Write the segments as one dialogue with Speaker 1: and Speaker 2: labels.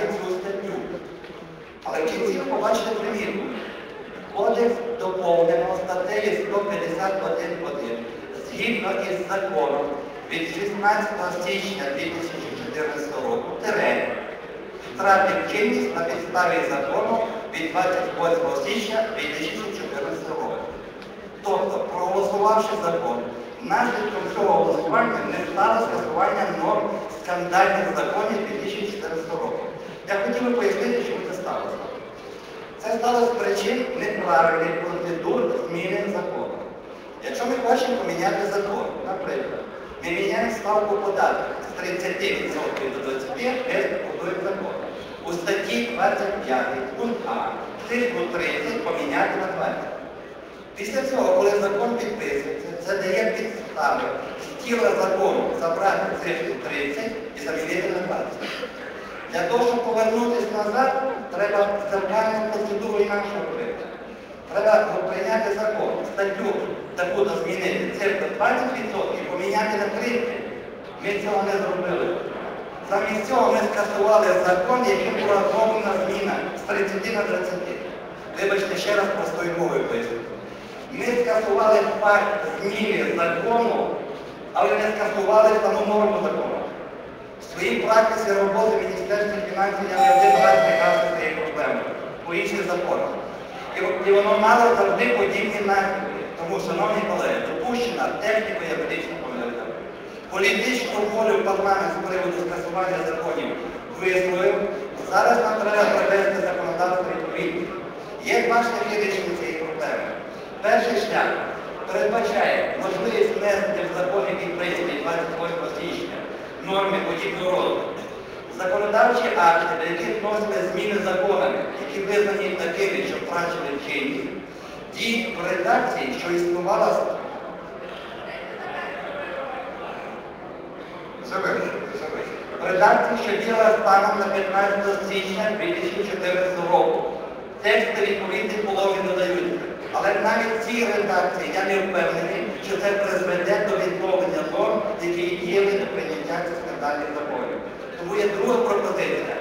Speaker 1: цю статтю. Але в кінці ви примітку. Кодекс доповнено статтею 151.1 згідно із законом від 16 січня 2014 року тире втратив чинність на підставі закону від 28 січня 2014 року. Тобто, проголосувавши закон, наслідком цього голосування не стало скасування норм скандальних законів 2014 року. Я хотів би пояснити, чому це сталося. Це сталося з причин неправильних процедур зміни закону. Якщо ми хочемо поміняти закон, наприклад, ми міняємо ставку податку з 30% до 25% без готуємо закон. У статті 25 пункт А цифру 30 поміняти на 20. Після цього, коли закон підписується, це дає підстави з тіла закону забрати цифру 30 і замінити на 20. Для того, щоб повернутися назад, треба дзеркальну процедуру інакше робити. Треба прийняти закон, статтю таку змінити цифру 20% і поміняти на 30%. Ми цього не зробили. Замість цього ми скасували закон, яким була зроблена зміна з 30 на 30. Вибачте, ще раз простою мовою поясню. Ми скасували факт зміни закону, але не скасували саму норму закону. Своїй практиці роботи Міністерства фінансів я не один раз цією проблемою по інших законах. І, і воно мало завжди подібні наслідки. Тому, шановні колеги, допущена техніко-юридична помилка. Політичну волю парламент з приводу скасування законів висловив. Зараз нам треба привести законодавство відповідно. Є два шляхи рішення цієї проблеми. Перший шлях передбачає можливість внести в закон, який прийнятий 28 січня, норми подібного роду. Законодавчі акти, до яких вносили зміни законами, які визнані такими, що втрачили чинність, діють в редакції, що існувала в редакції, що діяла станом на 15 січня 2014 року. Тексти відповідних положень додаються. Але навіть в цій редакції я не впевнений, що це призведе до діяли цих скандальних законів. Тому є друга пропозиція.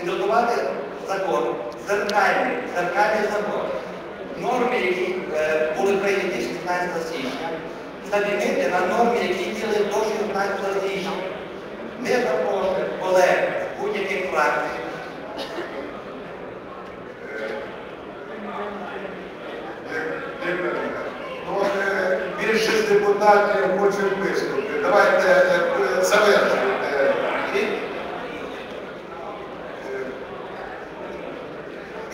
Speaker 1: Підготувати закон, зеркальний, зеркальний закон. Норми, які е, були прийняті 16 січня, замінити на норми, які діяли до 16 січня. Ми запрошуємо колег з будь-яких фракцій.
Speaker 2: Трохи більшість депутатів хочуть виступити. Давайте е, завершуйте.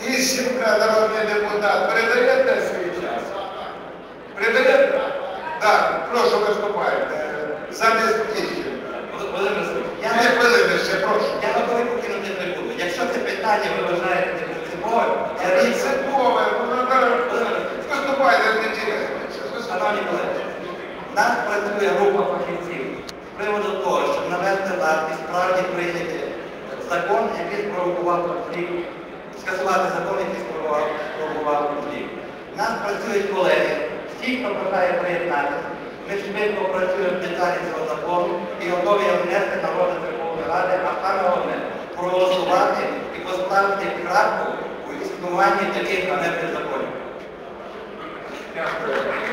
Speaker 2: Іщенка, народний депутат, передаєте свій час? Передаєте? Так, прошу виступайте. Замість Іщенка.
Speaker 1: Я не
Speaker 2: хвилини ще, прошу.
Speaker 1: я готовий покинути трибуну. Якщо це питання ви вважаєте я річ.
Speaker 2: Принципове, ну,
Speaker 1: Володимир Васильович,
Speaker 2: виступайте, не тіряйтеся.
Speaker 1: Шановні колеги, нас працює група фахівців з приводу того, щоб навести лад і справді прийняти закон, який спровокував конфлікт, скасувати закон, який спровокував конфлікт. У нас працюють колеги, всі, хто бажає приєднатися, ми швидко працюємо в деталі цього закону і готові внести на розгляд Верховної Ради, а саме головне проголосувати і поставити крапку у існуванні таких ганебних законів.
Speaker 2: Дякую.